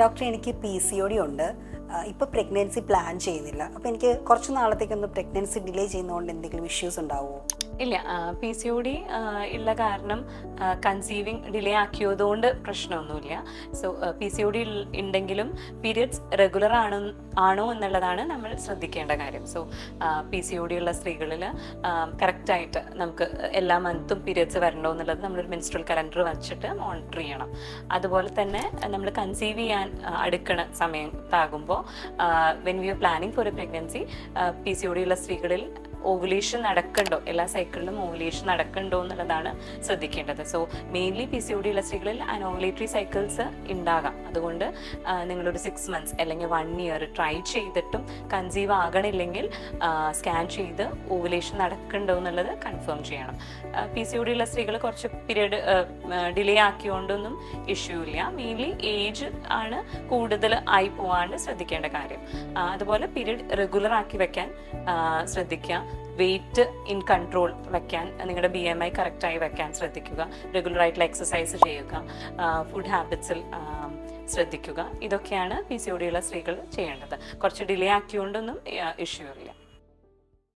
Doctor എനിക്ക് P C O D ഉണ്ട്. ഇപ്പോൾ പ്രഗ്നൻസി പ്ലാൻ ചെയ്യുന്നില്ല. അപ്പോൾ എനിക്ക് കുറച്ച് നാളത്തേക്കൊന്ന് പ്രഗ്നൻസി ഡിലേ ചെയ്യുന്നതുകൊണ്ട് എന്തെങ്കിലും ഇഷ്യൂസ് ഉണ്ടാവുമോ ഇല്ല പി സി ഒ ഡി ഉള്ള കാരണം കൺസീവിങ് ഡിലേ ആക്കിയതുകൊണ്ട് പ്രശ്നമൊന്നുമില്ല. So P C O D ഉണ്ടെങ്കിലും പീരിയഡ്സ് റെഗുലർ ആണോ ആണോ എന്നുള്ളതാണ് നമ്മൾ ശ്രദ്ധിക്കേണ്ട കാര്യം. So P C O D ഉള്ള സ്ത്രീകളിൽ കറക്റ്റായിട്ട് നമുക്ക് എല്ലാ മന്തും പീരിയഡ്സ് വരണോ എന്നുള്ളത് നമ്മളൊരു മെൻസ്ട്രൽ കലണ്ടർ വെച്ചിട്ട് മോണിറ്റർ ചെയ്യണം. അതുപോലെ തന്നെ നമ്മൾ കൺസീവ് ചെയ്യാൻ അടുക്കണ സമയത്താകുമ്പോൾ when we are planning for a pregnancy P C O D ഉള്ള സ്ത്രീകളിൽ ഓവുലേഷൻ നടക്കണ്ടോ? എല്ലാ സൈക്കിളിലും ഓവുലേഷൻ നടക്കണ്ടോ എന്നുള്ളതാണ് ശ്രദ്ധിക്കേണ്ടത്. So mainly P C O D ഉള്ള സ്ത്രീകളിൽ അനോവുലേറ്ററി സൈക്കിൾസ് ഉണ്ടാകാം. അതുകൊണ്ട് നിങ്ങളൊരു സിക്സ് മന്ത്സ് അല്ലെങ്കിൽ വൺ ഇയർ ട്രൈ ചെയ്തിട്ടും കൺസീവ് ആകണില്ലെങ്കിൽ സ്കാൻ ചെയ്ത് ഓവുലേഷൻ നടക്കണ്ടോ എന്നുള്ളത് കൺഫേം ചെയ്യണം. പി സി ഒ ഡി ഉള്ള സ്ത്രീകൾ കുറച്ച് പീരീഡ് ഡിലേ ആക്കിയോണ്ടൊന്നും ഇഷ്യൂ ഇല്ല. മെയിൻലി ഏജ് ആണ് കൂടുതൽ ആയി പോവാണ്ട് ശ്രദ്ധിക്കേണ്ട കാര്യം. അതുപോലെ പീരീഡ് റെഗുലർ ആക്കി വെക്കാൻ ശ്രദ്ധിക്കുക. വെയിറ്റ് ഇൻ കൺട്രോൾ വെക്കാൻ നിങ്ങളുടെ ബി എം ഐ കറക്റ്റായി വെക്കാൻ ശ്രദ്ധിക്കുക റെഗുലർ ആയിട്ടുള്ള എക്സസൈസ് ചെയ്യുക ഫുഡ് ഹാബിറ്റ്സിൽ ശ്രദ്ധിക്കുക. ഇതൊക്കെയാണ് പി സി ഒ ഡിയുള്ള സ്ത്രീകൾ ചെയ്യേണ്ടത്. കുറച്ച് ഡിലേ ആക്കിയോണ്ടൊന്നും ഇഷ്യൂ ഇല്ല.